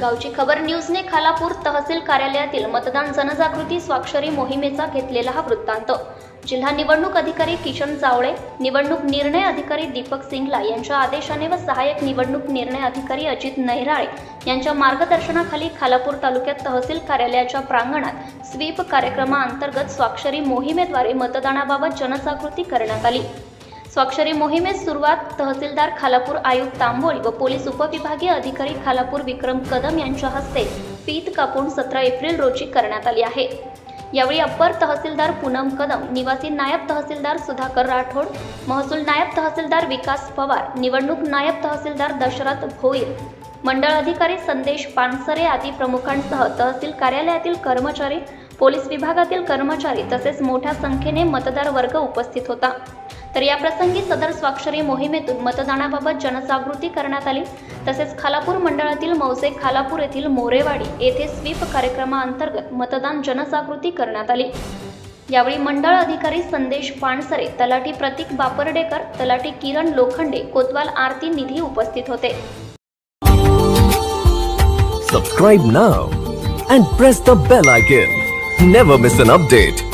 गावची खबर न्यूजने खालापूर तहसील कार्यालयातील मतदान जनजागृती स्वाक्षरी मोहिमेचा घेतलेला हा वृत्तांत. जिल्हा निवडणूक अधिकारी किशन जावळे निवडणूक निर्णय अधिकारी दीपक सिंगला यांच्या आदेशाने व सहाय्यक निवडणूक निर्णय अधिकारी अजित नैराळे यांच्या मार्गदर्शनाखाली खालापूर तालुक्यात तहसील कार्यालयाच्या प्रांगणात स्वीप कार्यक्रमाअंतर्गत स्वाक्षरी मोहिमेद्वारे मतदानाबाबत जनजागृती करण्यात आली. स्वाक्षरी मोहिमेस सुरुवात तहसीलदार खालापूर आयुक्त तांबोळी व पोलीस उपविभागीय अधिकारी खालापूर विक्रम कदम यांच्या हस्ते पीत कापून सतरा एप्रिल रोजी करण्यात आली आहे. यावेळी अप्पर तहसीलदार पूनम कदम निवासी नायब तहसीलदार सुधाकर राठोड महसूल नायब तहसीलदार विकास पवार निवडणूक नायब तहसीलदार दशरथ भोईर मंडळ अधिकारी संदेश पानसरे आदी प्रमुखांसह तहसील कार्यालयातील कर्मचारी पोलीस विभागातील कर्मचारी तसेच मोठ्या संख्येने मतदार वर्ग उपस्थित होता. तर या प्रसंगी सदर स्वाक्षरी मोहिमेतून मतदानाबाबत जनजागृती करण्यात आली. तसेच खालापूर मंडळातील मौजे खालापूर येथील मोरेवाडी येथे स्वीप कार्यक्रमाअंतर्गत मतदान जनजागृती करण्यात आली. यावेळी मंडळ अधिकारी संदेश पानसरे तलाठी प्रतीक बापर्डेकर तलाठी किरण लोखंडे कोतवाल आरती निधी उपस्थित होते. Subscribe now and press the bell icon never miss an update